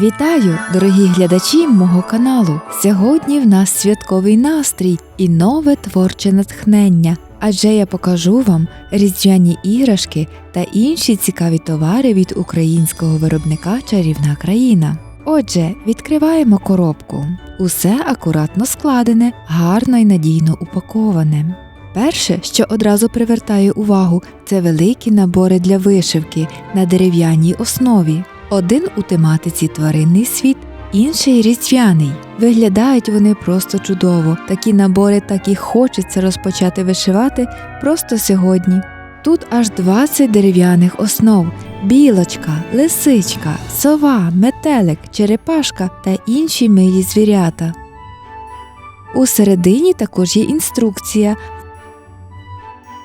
Вітаю, дорогі глядачі мого каналу! Сьогодні в нас святковий настрій і нове творче натхнення. Адже я покажу вам різдвяні іграшки та інші цікаві товари від українського виробника Чарівна країна. Отже, відкриваємо коробку. Усе акуратно складене, гарно і надійно упаковане. Перше, що одразу привертає увагу, це великі набори для вишивки на дерев'яній основі. Один у тематиці тваринний світ, інший різдвяний. Виглядають вони просто чудово. Такі набори так і хочеться розпочати вишивати просто сьогодні. Тут аж 20 дерев'яних основ: білочка, лисичка, сова, метелик, черепашка та інші милі звірята. У середині також є інструкція,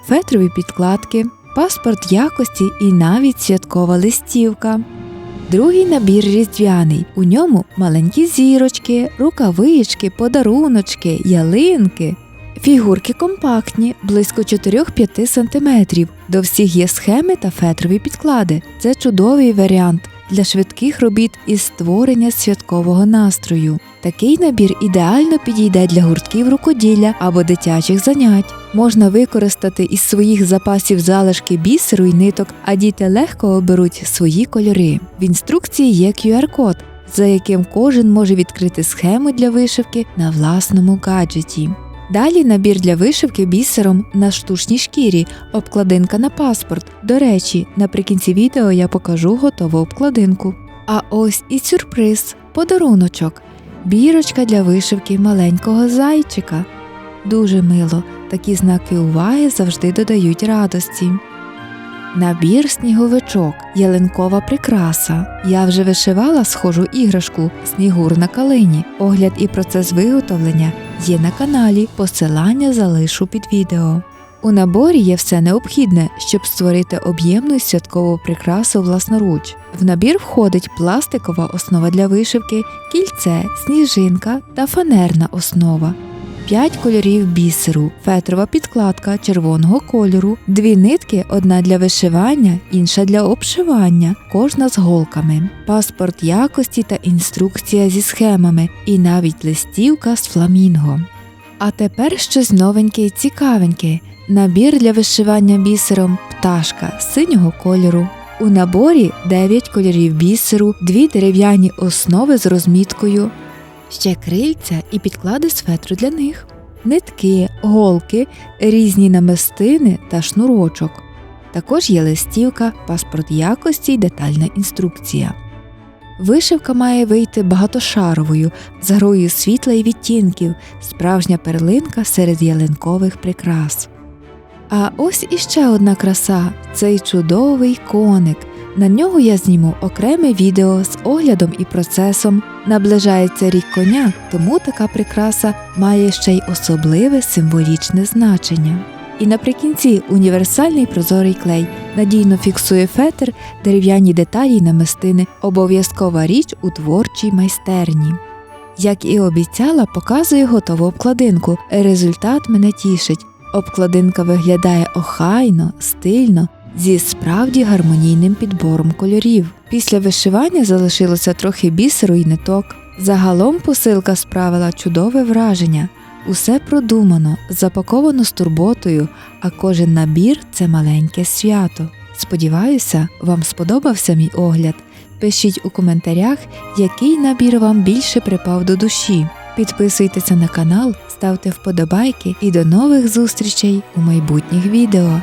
фетрові підкладки, паспорт якості і навіть святкова листівка. Другий набір різдвяний. У ньому маленькі зірочки, рукавички, подаруночки, ялинки. Фігурки компактні, близько 4-5 см. До всіх є схеми та фетрові підклади. Це чудовий варіант для швидких робіт із створення святкового настрою. Такий набір ідеально підійде для гуртків рукоділля або дитячих занять. Можна використати із своїх запасів залишки бісеру й ниток, а діти легко оберуть свої кольори. В інструкції є QR-код, за яким кожен може відкрити схему для вишивки на власному гаджеті. Далі набір для вишивки бісером на штучній шкірі, обкладинка на паспорт. До речі, наприкінці відео я покажу готову обкладинку. А ось і сюрприз подаруночок. Бірочка для вишивки маленького зайчика. Дуже мило, такі знаки уваги завжди додають радості. Набір сніговичок, ялинкова прикраса. Я вже вишивала схожу іграшку Снігур на калині. Огляд і процес виготовлення є на каналі, посилання залишу під відео. У наборі є все необхідне, щоб створити об'ємну святкову прикрасу власноруч. В набір входить пластикова основа для вишивки, кільце, сніжинка та фанерна основа. 5 кольорів бісеру, фетрова підкладка червоного кольору, дві нитки, одна для вишивання, інша для обшивання, кожна з голками, паспорт якості та інструкція зі схемами, і навіть листівка з фламінго. А тепер щось новеньке і цікавеньке. Набір для вишивання бісером пташка синього кольору. У наборі 9 кольорів бісеру, дві дерев'яні основи з розміткою, ще крильця і підклади з для них, нитки, голки, різні намистини та шнурочок. Також є листівка, паспорт якості й детальна інструкція. Вишивка має вийти багатошаровою, з грою світла і відтінків, справжня перлинка серед ялинкових прикрас. А ось іще одна краса цей чудовий коник. На нього я зніму окреме відео з оглядом і процесом. Наближається рік коня, тому така прикраса має ще й особливе символічне значення. І наприкінці універсальний прозорий клей надійно фіксує фетр, дерев'яні деталі й намистини, обов'язкова річ у творчій майстерні. Як і обіцяла, показую готову обкладинку. Результат мене тішить. Обкладинка виглядає охайно, стильно, зі справді гармонійним підбором кольорів. Після вишивання залишилося трохи бісеру й ниток. Загалом посилка справила чудове враження. Усе продумано, запаковано з турботою, а кожен набір це маленьке свято. Сподіваюся, вам сподобався мій огляд. Пишіть у коментарях, який набір вам більше припав до душі. Підписуйтеся на канал, ставте вподобайки і до нових зустрічей у майбутніх відео.